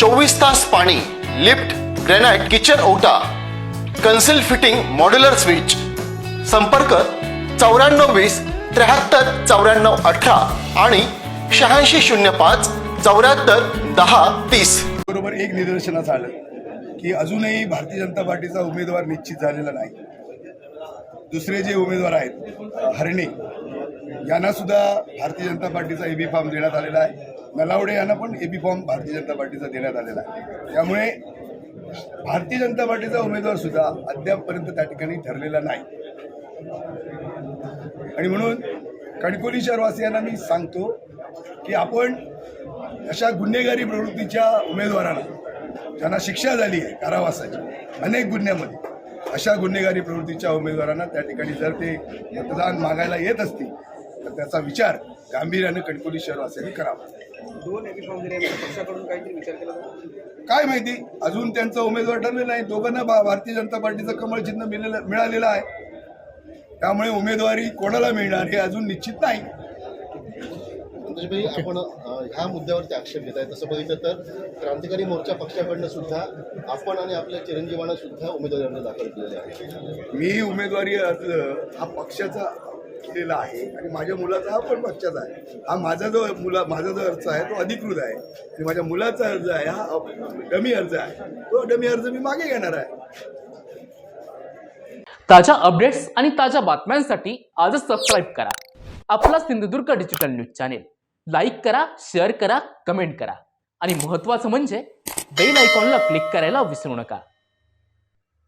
चोवीस तास पाणी लिफ्ट ग्रेनाइट किचन ओटा कन्सिल फिटिंग मॉड्युलर स्विच. संपर्क चौऱ्याण्णव वीस त्र्याहत्तर चौऱ्याण्णव अठरा आणि शहाऐंशी शून्य पाच चौऱ्याहत्तर दहा तीस. बरोबर एक निदर्शनास आलं की अजूनही भारतीय जनता पार्टीचा उमेदवार निश्चित झालेला नाही. दुसरे जे उमेदवार आहेत हरणे यांना सुद्धा भारतीय जनता पार्टीचा एबी फॉर्म देण्यात आलेला आहे. नलावडे यांना पण एबी फॉर्म भारतीय जनता पार्टीचा देण्यात आलेला आहे. त्यामुळे भारतीय जनता पार्टीचा उमेदवार सुद्धा अद्यापपर्यंत त्या ठिकाणी ठरलेला नाही. आणि म्हणून कणकोली शहरवासियांना मी सांगतो की आपण अशा गुन्हेगारी प्रवृत्तीच्या उमेदवारांना ज्यांना शिक्षा झाली आहे कारावासाची अनेक गुन्ह्यामध्ये अशा गुन्हेगारी प्रवृत्तीच्या उमेदवारांना त्या ठिकाणी जर ते मतदान मागायला येत असतील तर त्याचा विचार गांभीर्यानं कणकोली शहरवासियांनी करावा. दोन एबी फॉर्म दिले पक्षाकडून काहीतरी विचार केला जातो? काय माहिती? अजून त्यांचा उमेदवार ठरलेला आहे. दोघांना भारतीय जनता पार्टीचं कमळ चिन्ह मिळालेलं मिळालेलं आहे. त्यामुळे उमेदवारी कोणाला मिळणार हे अजून निश्चित नाही. आपण ह्या मुद्द्यावरती आक्षेप घेत आहे तसं बघितलं तर क्रांतिकारी मोर्चा पक्षाकडनं सुद्धा आपण आणि आपल्या चिरंजीवांना सुद्धा उमेदवारी अर्ज दाखल केलेले आहे मी उमेदवारी अर्ज हा पक्षाचा केलेला आहे आणि माझ्या मुलाचा हा पण पक्षाचा आहे. हा माझा जो मुला माझा जो अर्ज आहे तो अधिकृत आहे. आणि माझ्या मुलाचा अर्ज आहे हा डमी अर्ज आहे. तो डमी अर्ज मी मागे घेणार आहे. ताज्या अपडेट्स आणि ताज्या बातम्यांसाठी आजच सबस्क्राईब करा. आपला Sindhudurg digital news channel like करा शेअर करा कमेंट करा. आणि महत्त्वाचं म्हणजे बेल आयकॉनला क्लिक करायला विसरू नका.